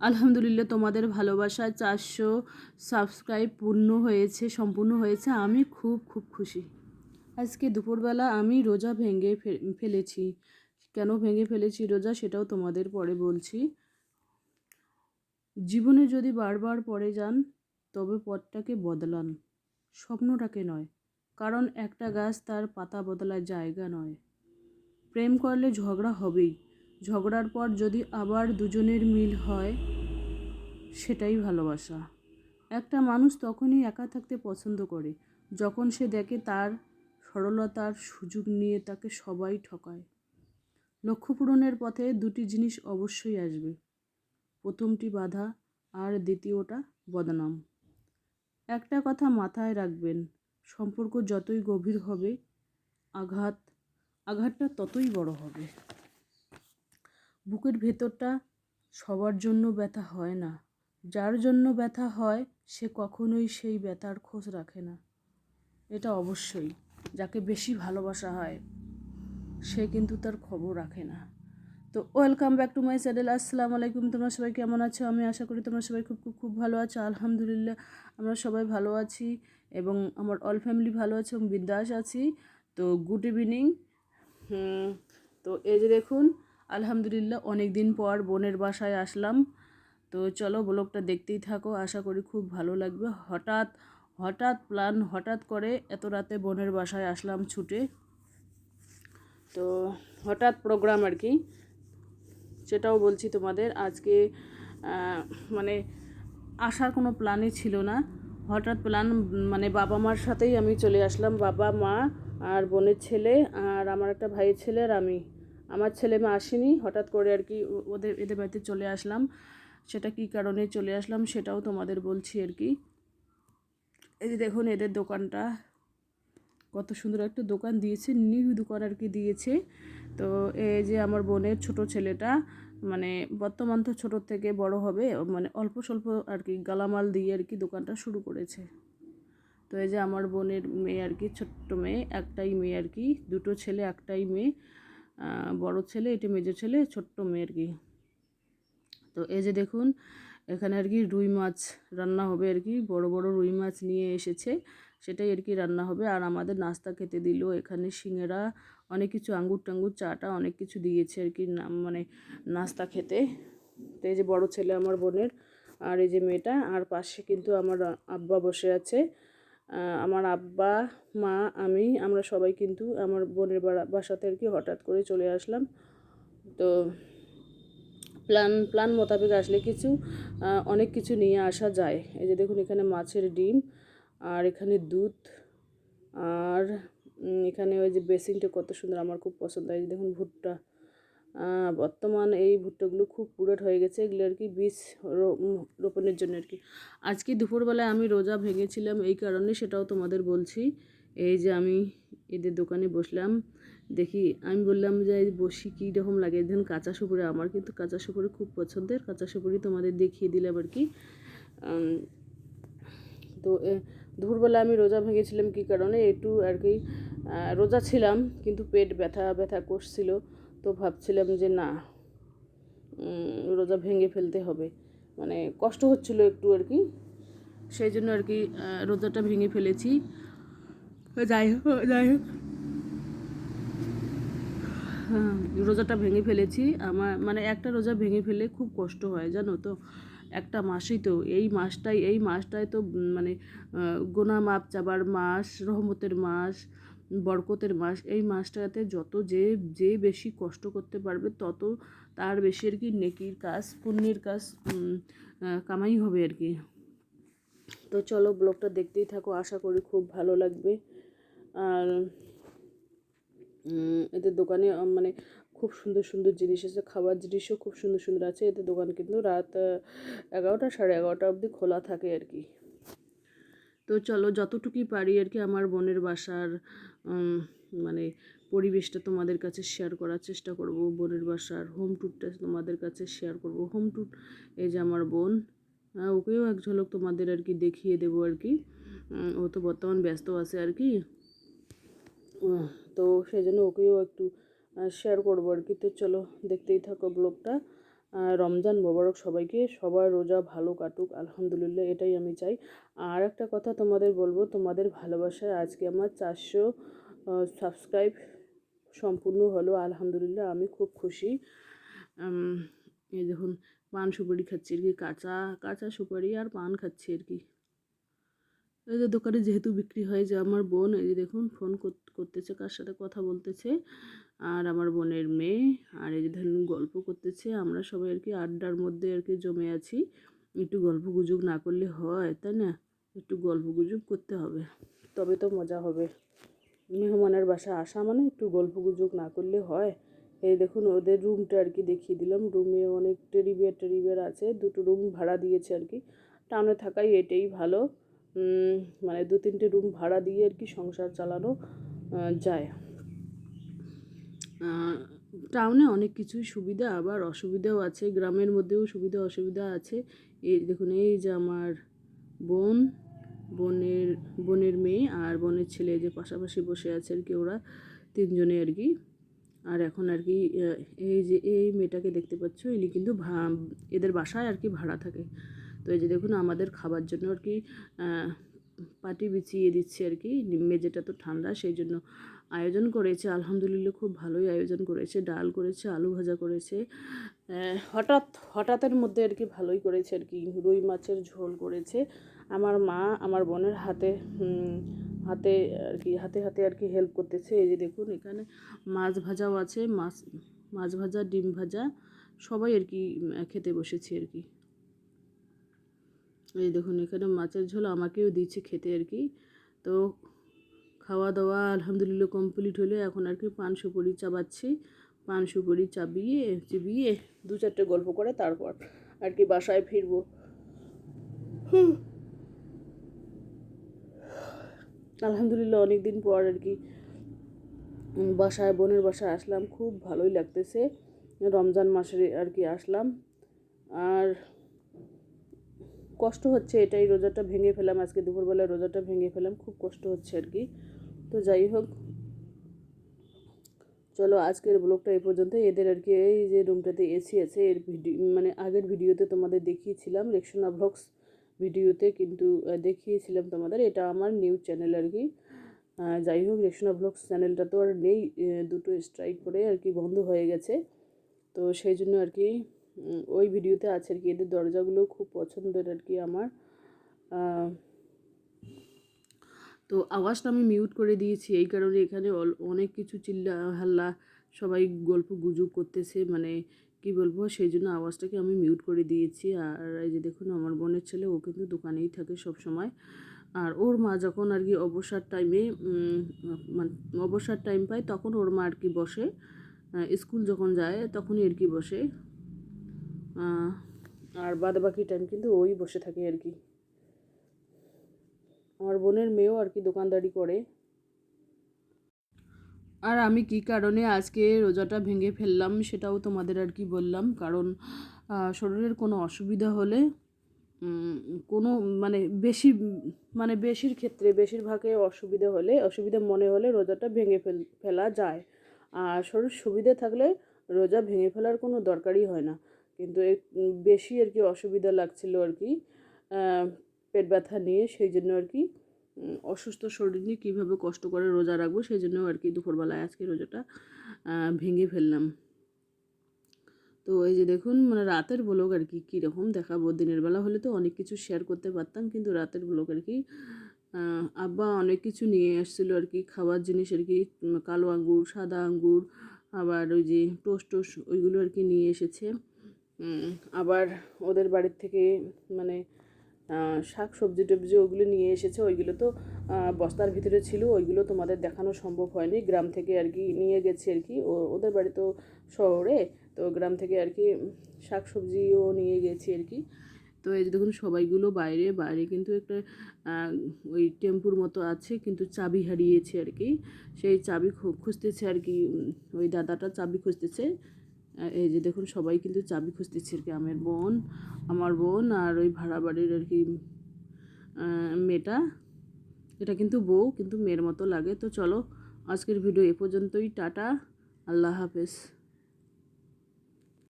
আলহামদুলিল্লাহ তোমাদের ভালোবাসায় চারশো সাবস্ক্রাইব পূর্ণ হয়েছে, সম্পূর্ণ হয়েছে। আমি খুব খুব খুশি। আজকে দুপুরবেলা আমি রোজা ভেঙে ফেলেছি। কেন ভেঙে ফেলেছি রোজা সেটাও তোমাদের পরে বলছি। জীবনে যদি বারবার পরে যান, তবে পথটাকে বদলান। স্বপ্নটাকে নয়, কারণ একটা গাছ তার পাতা বদলার জায়গা নয়। প্রেম করলে ঝগড়া হবেই। ঝগড়ার পর যদি আবার দুজনের মিল হয়, সেটাই ভালোবাসা। একটা মানুষ তখনই একা থাকতে পছন্দ করে, যখন সে দেখে তার সরলতার সুযোগ নিয়ে তাকে সবাই ঠকায়। লক্ষ্য পূরণের পথে দুটি জিনিস অবশ্যই আসবে, প্রথমটি বাধা আর দ্বিতীয়টা বদনাম। একটা কথা মাথায় রাখবেন, সম্পর্ক যতই গভীর হবে, আঘাত, আঘাতটা ততই বড় হবে। বুকের ভেতরটা সবার জন্য ব্যথা হয় না। যার জন্য ব্যথা হয়, সে কখনোই সেই ব্যথার খোঁজ রাখে না। এটা অবশ্যই, যাকে বেশি ভালোবাসা হয়, সে কিন্তু তার খবর রাখে না। তো welcome back to my channel আসসালামু আলাইকুম, তোমরা সবাই কেমন আছো? আমি আশা করি তোমরা সবাই খুব খুব খুব ভালো আছো। আলহামদুলিল্লাহ, আমরা সবাই ভালো আছি এবং আমার অল ফ্যামিলি ভালো আছে এবং বিন্দাস আছি। তো গুড ইভিনিং তো এই যে দেখুন আলহামদুলিল্লাহ অনেক দিন পর বোনের বাসায় আসলাম। তো চলো ব্লগটা দেখতেই থাকো, আশা করি খুব ভালো লাগবে। হঠাৎ হঠাৎ প্ল্যান হঠাৎ করে এত রাতে বোনের বাসায় আসলাম ছুটে। তো হঠাৎ প্রোগ্রাম আর কি, সেটাও বলছি তোমাদের। আজকে মানে আসার কোনো প্ল্যানই ছিল না। হঠাৎ প্ল্যান মানে বাবা মার সাথেই আমি চলে আসলাম। বাবা, মা আর বোনের ছেলে আর আমার একটা ভাইয়ের ছেলে আর আমি। আমার ছেলে মা আসেনি, হঠাৎ করে আর কি ওদের, এদের বাড়িতে চলে আসলাম। সেটা কী কারণে চলে আসলাম সেটাও তোমাদের বলছি আর কি। এই যে দেখুন এদের দোকানটা, কত সুন্দর একটা দোকান দিয়েছে, নিউ দোকান আর কি দিয়েছে। তো এই যে আমার বোনের ছোট ছেলেটা মানে বর্তমান তো ছোটোর থেকে বড় হবে মানে অল্প স্বল্প আর কি গালামাল দিয়ে আর কি দোকানটা শুরু করেছে। তো এই যে আমার বোনের মেয়ে আর কি, ছোট্ট মেয়ে, একটাই মেয়ে আর কি, দুটো ছেলে, একটাই মেয়ে। বড় ছেলে, এটা মেজো ছেলে, ছোট্ট মেয়ে আর কি। তো এই যে দেখুন, এখানে আর কি রুই মাছ রান্না হবে আর কি, বড় বড় রুই মাছ নিয়ে এসেছে, সেটাই আর কি রান্না হবে। আর আমাদের নাস্তা খেতে দিল এখানে সিঙ্গারা অনেক কিছু আঙ্গুর টাঙ্গুর, চাটা, অনেক কিছু দিয়েছে আর কি মানে নাস্তা খেতে। তো এই যে বড় ছেলে আমার বোনের, আর এই যে মেয়েটা, আর পাশে কিন্তু আমার আব্বা বসে আছে। আমার আব্বা, মা, আমি, আমরা সবাই কিন্তু আমার বোনের বাসাতে আর কি হঠাৎ করে চলে আসলাম। তো প্ল্যান প্ল্যান মোতাবেক আসলে কিছু অনেক কিছু নিয়ে আসা যায়। এই যে দেখুন, এখানে মাছের ডিম, আর এখানে দুধ, আর এখানে ওই যে বেসিনটা কত সুন্দর, আমার খুব পছন্দ। হয় দেখুন, ভুট্টা বর্তমান এই ভুট্টাগুলো খুব পুরেট হয়ে গেছে, এগুলো আর কি বীজ রোপণের জন্য আর কি। আজকে দুপুরবেলায় আমি রোজা ভেঙেছিলাম এই কারণে সেটাও তোমাদের বলছি। এই যে আমি এদের দোকানে বসলাম, দেখি আমি বললাম যে বসি কী রকম লাগে। দেখুন কাঁচা সুপুরি, আমার কিন্তু কাঁচা সুপুরি খুব পছন্দের, কাঁচা সুপুরি তোমাদের দেখিয়ে দিলাম আর কি। তো দুপুরবেলা আমি রোজা ভেঙেছিলাম কী কারণে? একটু আর কি রোজা ছিলাম, কিন্তু পেট ব্যথা ব্যথা করছিল। তো ভাবছিলাম যে না রোজা ভেঙে ফেলতে হবে। মানে কষ্ট হচ্ছিল একটু আর কি। সেই জন্য আর কি রোজাটা ভেঙে ফেলেছি। যাই হোক যাই হোক। হ্যাঁ, রোজাটা ভেঙে ফেলেছি। আমার মানে একটা রোজা ভেঙে ফেলে খুব কষ্ট হয় জানো তো। একটা মাসই তো এই মাসটাই এই মাসটাই তো মানে গোনা মাপ চাবার মাস রহমতের মাস বরকতের মাস, এই মাসটাতে যত যে যে বেশি কষ্ট করতে পারবে, তত তার বেশি আর কি নেকির কাজ, পুণ্যের কাজ কামাই হবে আর কি। তো চলো ব্লগটা দেখতেই থাকো, আশা করি খুব ভালো লাগবে। আর এদের দোকানে মানে খুব সুন্দর সুন্দর জিনিস আছে, খাবার জিনিসও খুব সুন্দর সুন্দর আছে, এদের দোকান কিন্তু রাত এগারোটা সাড়ে এগারোটা অবধি খোলা থাকে আর কি। তো চলো যতটুকুই পারি আর কি, আমার বোনের বাসার মানে পরিবেশটা তোমাদের কাছে শেয়ার করার চেষ্টা করব, বোনের বাসার হোম ট্যুরটা তোমাদের কাছে শেয়ার করব। হোম ট্যুর এই যে আমার বোন হ্যাঁ ওকেও এক ঝলক তোমাদের আর কি দেখিয়ে দেবো আর কি। ও তো বর্তমান ব্যস্ত আছে আর কি। তো সেই জন্য ওকেও একটু শেয়ার করব আর কি। তো চলো, দেখতেই থাকো ব্লগটা রমজান মোবারক সবাইকে, সবার রোজা ভালো কাটুক, আলহামদুলিল্লাহ, এটাই আমি চাই। আর একটা কথা তোমাদের বলব, তোমাদের ভালোবাসায় আজকে আমার চারশো সাবস্ক্রাইব সম্পূর্ণ হলো, আলহামদুলিল্লাহ, আমি খুব খুশি। এই দেখুন, পান সুপারি খাচ্ছি আর কি, কাঁচা কাঁচা সুপারি আর পান খাচ্ছি আর কি। যে দোকানে যেহেতু বিক্রি হয়, যে আমার বোন, এই যে দেখুন ফোন কর- করতেছে, কার সাথে কথা বলতেছে, আর আমার বোনের মেয়ে, আর এই যে ধরুন গল্প করতেছে, আমরা সবাই আর কি আড্ডার মধ্যে আর কি জমে আছি। একটু গল্প গুজব না করলে হয়, তাই না? একটু গল্প গুজব করতে হবে, তবে তো মজা হবে। মেহমানের বাসা আসা মানে একটু গল্প গুজব না করলে হয়। এই দেখুন, ওদের রুমটা আর কি দেখিয়ে দিলাম রুমে অনেক টেডি বিয়ার টেডি বিয়ার আছে, দুটো রুম ভাড়া দিয়েছে আর কি। টাউনে থাকাই এটাই ভালো। মানে দু তিনটে রুম ভাড়া দিয়ে আর কি সংসার চালানো যায়। টাউনে অনেক কিছুই সুবিধা, আবার অসুবিধাও আছে, গ্রামের মধ্যেও সুবিধা, অসুবিধা আছে। এই দেখুন, এই যে আমার বোন, বোনের বোনের মেয়ে আর বোনের ছেলে, যে পাশাপাশি বসে আছে আর কি ওরা তিনজনে আর কি। আর এখন আর কি এই যে এই মেয়েটাকে দেখতে পাচ্ছ, ইনি কিন্তু ভা- এদের বাসায় আর কি ভাড়া থাকে। এই যে দেখুন, আমাদের খাবার জন্য আর কি পাটি বিছিয়ে দিচ্ছে আর কি মেঝেটা তো ঠান্ডা, সেই জন্য আয়োজন করেছে, আলহামদুলিল্লাহ খুব ভালোই আয়োজন করেছে, ডাল করেছে, আলু ভাজা করেছে হঠাৎ হঠাৎের মধ্যে আর কি ভালোই করেছে আর কি, রুই মাছের ঝোল করেছে, আমার মা, আমার বোনের হাতে হাতে আর কি, হাতে হাতে আর কি হেল্প করতেছে, এই যে দেখুন, এখানে মাছ ভাজাও আছে, মাছ মাছ ভাজা, ডিম ভাজা, সবাই আর কি খেতে বসেছি আর কি। এই দেখুন, এখানে মাছের ঝোল আমাকেও দিচ্ছে খেতে আর কি। তো খাওয়া দাওয়া আলহামদুলিল্লাহ কমপ্লিট হলে। এখন আর কি পান সুপুরি চাবাচ্ছি, পান সুপুরি চাবিয়ে, চিবিয়ে দু চারটে গল্প করে তারপর আর কি বাসায় ফিরবো। আলহামদুলিল্লাহ অনেক দিন পর আর কি বাসায়, বোনের বাসায় আসলাম। খুব ভালোই লাগতেছে। রমজান মাসে আর কি আসলাম। আর কষ্ট হচ্ছে, এটাই রোজাটা ভেঙে ফেলাম, আজকে দুপুরবেলা রোজাটা ভেঙে ফেলাম, খুব কষ্ট হচ্ছে আর কি। তো যাই হোক, চলো আজকের ব্লগটা এই পর্যন্ত এদের আর কি এই যে রুমটাতে এসি আছে, এর ভিডিও মানে আগের ভিডিওতে তোমাদের দেখিয়েছিলাম, রেকশনা ব্লগস ভিডিওতে, কিন্তু দেখিয়েছিলাম তোমাদের। এটা আমার নিউজ চ্যানেল আর কি। যাই হোক, রেকশনা ব্লগস চ্যানেলটা তো আর নেই দুটো স্ট্রাইক করে আর কি বন্ধ হয়ে গেছে। তো সেই জন্য আর কি ওই ভিডিওতে আছে আর কি। এদের দরজাগুলো খুব পছন্দের আর কি আমার। তো আওয়াজটা আমি মিউট করে দিয়েছি। এই কারণে এখানে অনেক কিছু চিল্লা হাল্লা সবাই গল্প গুজব করতেছে। মানে কি বলব, সেই জন্য আওয়াজটাকে আমি মিউট করে দিয়েছি। আর এই যে দেখুন, আমার বোনের ছেলে, ও কিন্তু দোকানেই থাকে সব সময় আর ওর মা যখন আর কি অবসর টাইমে মানে অবসর টাইম পায়, তখন ওর মা আর কি বসে। স্কুল যখন যায়, তখনই আর কি বসে। আর বাদ বাকি টাইম কিন্তু ওই বসে থাকে আর কি। আমার বোনের মেয়েও আর কি দোকানদারি করে। আর আমি কি কারণে আজকে রোজাটা ভেঙে ফেললাম সেটাও তোমাদের আর কি বললাম। কারণ শরীরের কোনো অসুবিধা হলে কোনো মানে বেশি মানে বেশির ক্ষেত্রে, বেশিরভাগে অসুবিধা হলে, অসুবিধা মনে হলে রোজাটা ভেঙে ফেল, ফেলা যায়। আর শরীর সুবিধা থাকলে রোজা ভেঙে ফেলার কোনো দরকারই হয় না। কিন্তু বেশি আর কি অসুবিধা লাগছিল আর কি পেট ব্যথা নিয়ে, সেই জন্য আর কি অসুস্থ শরীর নিয়ে কীভাবে কষ্ট করে রোজা রাখব, সেই জন্য আর কি দুপুরবেলায় আজকে রোজাটা ভেঙে ফেললাম। তো এই যে দেখুন মানে রাতের ব্লগ আর কি কীরকম দেখাবো, দিনের বেলা হলে তো অনেক কিছু শেয়ার করতে পারতাম, কিন্তু রাতের ব্লগ আর কি আব্বা অনেক কিছু নিয়ে এসেছিল আর কি খাবার জিনিস আর কি কালো আঙ্গুর, সাদা আঙ্গুর, আবার ওই যে টোস্ট টোস্ট ওইগুলো আর কি নিয়ে এসেছে। আবার ওদের বাড়ির থেকে মানে শাক, সবজি, টবজি ওগুলো নিয়ে এসেছে। ওইগুলো তো বস্তার ভিতরে ছিল, ওইগুলো তোমাদের দেখানো সম্ভব হয়নি। গ্রাম থেকে আর কি নিয়ে গেছে আর কি। ও, ওদের বাড়ি তো শহরে, তো গ্রাম থেকে আর কি শাক, সবজিও নিয়ে গেছি আর কি। তো এই যে দেখুন, সবাইগুলো বাইরে বাইরে কিন্তু একটা ওই টেম্পুর মতো আছে, কিন্তু চাবি হারিয়েছে আর কি। সেই চাবি খুঁজতেছে আর কি ওই দাদাটা চাবি খুঁজতেছে। এই যে দেখুন, সবাই কিন্তু চাবি খুঁজতেছে আর কি, আমের বোন, আমার বোন আর ওই ভাড়া বাড়ির আর কি মেয়েটা। এটা কিন্তু বউ, কিন্তু মেয়ের মতো লাগে। তো চলো, আজকের ভিডিও এ পর্যন্তই, টাটা, আল্লাহ হাফেজ।